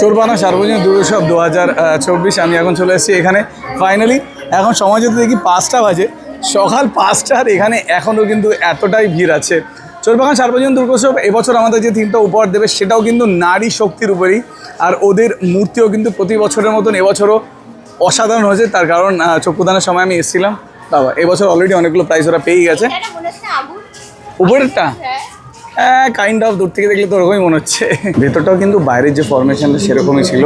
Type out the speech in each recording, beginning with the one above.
চোরবানা সার্বজনীন দুর্গোৎসব দু হাজার চব্বিশ, আমি এখন চলে এসেছি এখানে। ফাইনালি এখন সময় যদি দেখি পাঁচটা বাজে। সকাল পাঁচটার এখানে এখনও কিন্তু এতটাই ভিড় আছে। চোরবাগান সার্বজনীন দুর্গোৎসব এবছর আমাদের যে থিমটা উপহার দেবে, সেটাও কিন্তু নারী শক্তির উপরেই। আর ওদের মূর্তিও কিন্তু প্রতি বছরের মতন এবছরও অসাধারণ হয়েছে তার কারণ চক্ষুদানের সময় আমি এসেছিলাম। বাবা এবছর অলরেডি অনেকগুলো প্রাইজ ওরা পেয়ে গেছে। উপরেরটা? হ্যাঁ। হ্যাঁ কাইন্ড অফ দূর থেকে দেখলে তো ওরকমই মনে হচ্ছে। ভেতরটাও কিন্তু বাইরের যে ফরমেশনটা সেরকমই ছিল।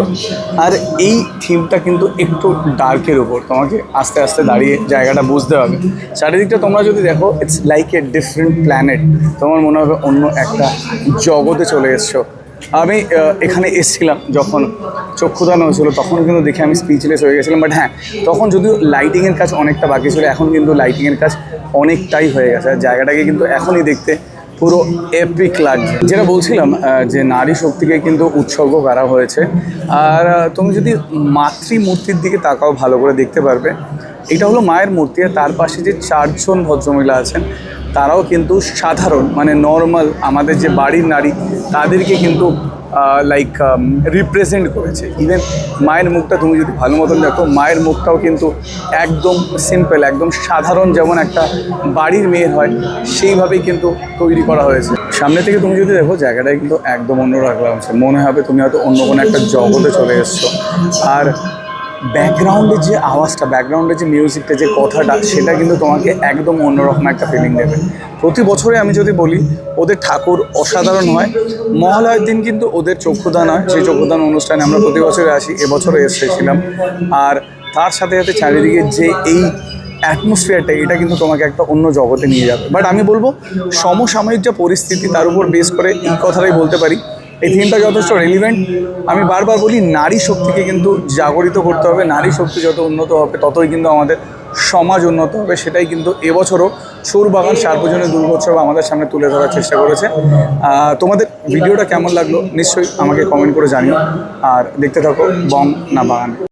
আর এই থিমটা কিন্তু একটু ডার্কের উপর। তোমাকে আস্তে আস্তে দাঁড়িয়ে জায়গাটা বুঝতে হবে। চারিদিকটা তোমরা যদি দেখো it's like a different planet তোমার মনে হবে অন্য একটা জগতে চলে এসছো। আমি এখানে এসেছিলাম যখন চক্ষুদান হয়েছিল, তখন কিন্তু দেখে আমি স্পিচলেস হয়ে গেছিলাম বাট হ্যাঁ তখন যদিও লাইটিংয়ের কাজ অনেকটা বাকি ছিল, এখন কিন্তু লাইটিংয়ের কাজ অনেকটাই হয়ে গেছে। আর জায়গাটাকে কিন্তু এখনই দেখতে পুরো এপিক লাগছে। যেটা বলছিলাম যে নারী শক্তিকে কিন্তু উৎসর্গ করা হয়েছে। আর তুমি যদি মাতৃমূর্তির দিকে তাকাও, ভালো করে দেখতে পারবে, এটা হলো মায়ের মূর্তি, আর তার পাশে যে চারজন ভদ্রমহিলা আছেন তারাও কিন্তু সাধারণ মানে নর্মাল আমাদের যে বাড়ির নারী, তাদেরকে কিন্তু লাইক রিপ্রেজেন্ট করেছে। ইভেন মায়ের মুখটা তুমি যদি ভালো মতন দেখো, মায়ের মুখটাও কিন্তু একদম সিম্পল একদম সাধারণ যেমন একটা বাড়ির মেয়ের হয়, সেইভাবেই কিন্তু তৈরি করা হয়েছে। সামনে থেকে তুমি যদি দেখো জায়গাটা কিন্তু একদম অন্যরকম আছে মনে হবে তুমি হয়তো অন্য কোনো একটা জগতে চলে এসছো। আর ব্যাকগ্রাউন্ডের যে আওয়াজটা ব্যাকগ্রাউন্ডের যে মিউজিকটা যে কথাটা, সেটা কিন্তু তোমাকে একদম অন্যরকম একটা ফিলিং দেবে। প্রতি বছরে আমি যদি বলি, ওদের ঠাকুর অসাধারণ হয়। মহালয়ের দিন কিন্তু ওদের চক্ষুদান হয়। সেই চক্ষুদান অনুষ্ঠানে আমরা প্রতি বছরে আসি, এবছরও এসেছিলাম। আর তার সাথে সাথে চারিদিকে যে এই অ্যাটমসফিয়ারটা এটা কিন্তু তোমাকে একটা অন্য জগতে নিয়ে যাবে। বাট আমি বলব, সমসাময়িক যা পরিস্থিতি, তার উপর বেস করে এই কথাটাই বলতে পারি। এই থিমটা যথেষ্ট রেলিভেন্ট আমি বারবার বলি নারী শক্তিকে কিন্তু জাগরিত করতে হবে। নারী শক্তি যত উন্নত হবে ততই কিন্তু আমাদের সমাজ উন্নত হবে। সেটাই কিন্তু এবছরও সুর সুরবাগান সার্বজনীন দুর্গোৎসব আমাদের সামনে তুলে ধরার চেষ্টা করেছে। তোমাদের ভিডিওটা কেমন লাগল? নিশ্চয়ই আমাকে কমেন্ট করে জানিও। আর দেখতে থাকো বং না বাগান।